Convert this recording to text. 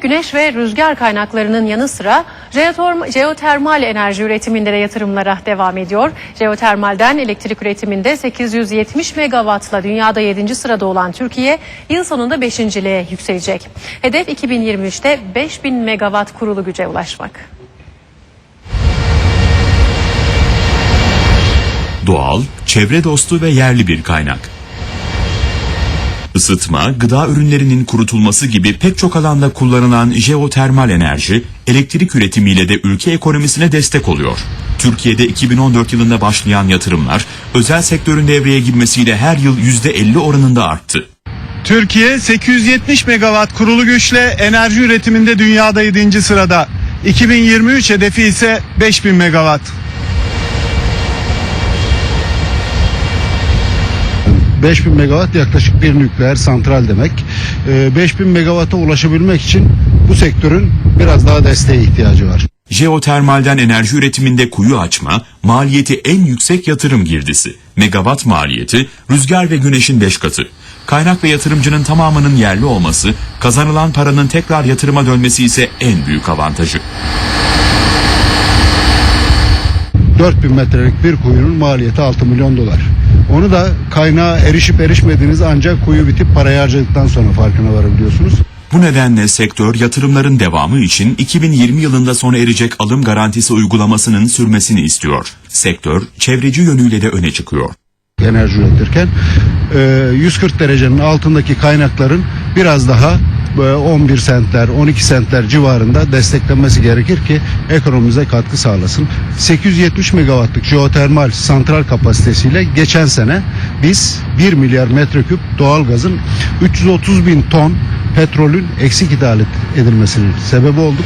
Güneş ve rüzgar kaynaklarının yanı sıra jeoterm- jeotermal enerji üretiminde de yatırımlara devam ediyor. Jeotermalden elektrik üretiminde 870 megawattla dünyada 7. sırada olan Türkiye yıl sonunda 5.liğe yükselecek. Hedef 2023'te 5000 megawatt kurulu güce ulaşmak. Doğal, çevre dostu ve yerli bir kaynak. Isıtma, gıda ürünlerinin kurutulması gibi pek çok alanda kullanılan jeotermal enerji, elektrik üretimiyle de ülke ekonomisine destek oluyor. Türkiye'de 2014 yılında başlayan yatırımlar, özel sektörün devreye girmesiyle her yıl %50 oranında arttı. Türkiye 870 megawatt kurulu güçle enerji üretiminde dünyada 7. sırada. 2023 hedefi ise 5000 megawatt. 5000 megawatt yaklaşık bir nükleer santral demek. Ee, 5000 megawatt'a ulaşabilmek için bu sektörün biraz daha desteğe ihtiyacı var. Jeotermalden enerji üretiminde kuyu açma, maliyeti en yüksek yatırım girdisi. Megawatt maliyeti, rüzgar ve güneşin 5 katı. Kaynak ve yatırımcının tamamının yerli olması, kazanılan paranın tekrar yatırıma dönmesi ise en büyük avantajı. 4000 metrelik bir kuyunun maliyeti 6 milyon dolar. Onu da kaynağa erişip erişmediğiniz ancak kuyu bitip parayı harcadıktan sonra farkına varabiliyorsunuz. Bu nedenle sektör yatırımların devamı için 2020 yılında sona erecek alım garantisi uygulamasının sürmesini istiyor. Sektör çevreci yönüyle de öne çıkıyor. enerji üretirken e, 140 derecenin altındaki kaynakların biraz daha e, 11 sentler 12 sentler civarında desteklenmesi gerekir ki ekonomimize katkı sağlasın. 870 megawattlık jeotermal santral kapasitesiyle geçen sene biz 1 milyar metreküp doğalgazın 330 bin ton petrolün eksik ithal edilmesinin sebebi olduk.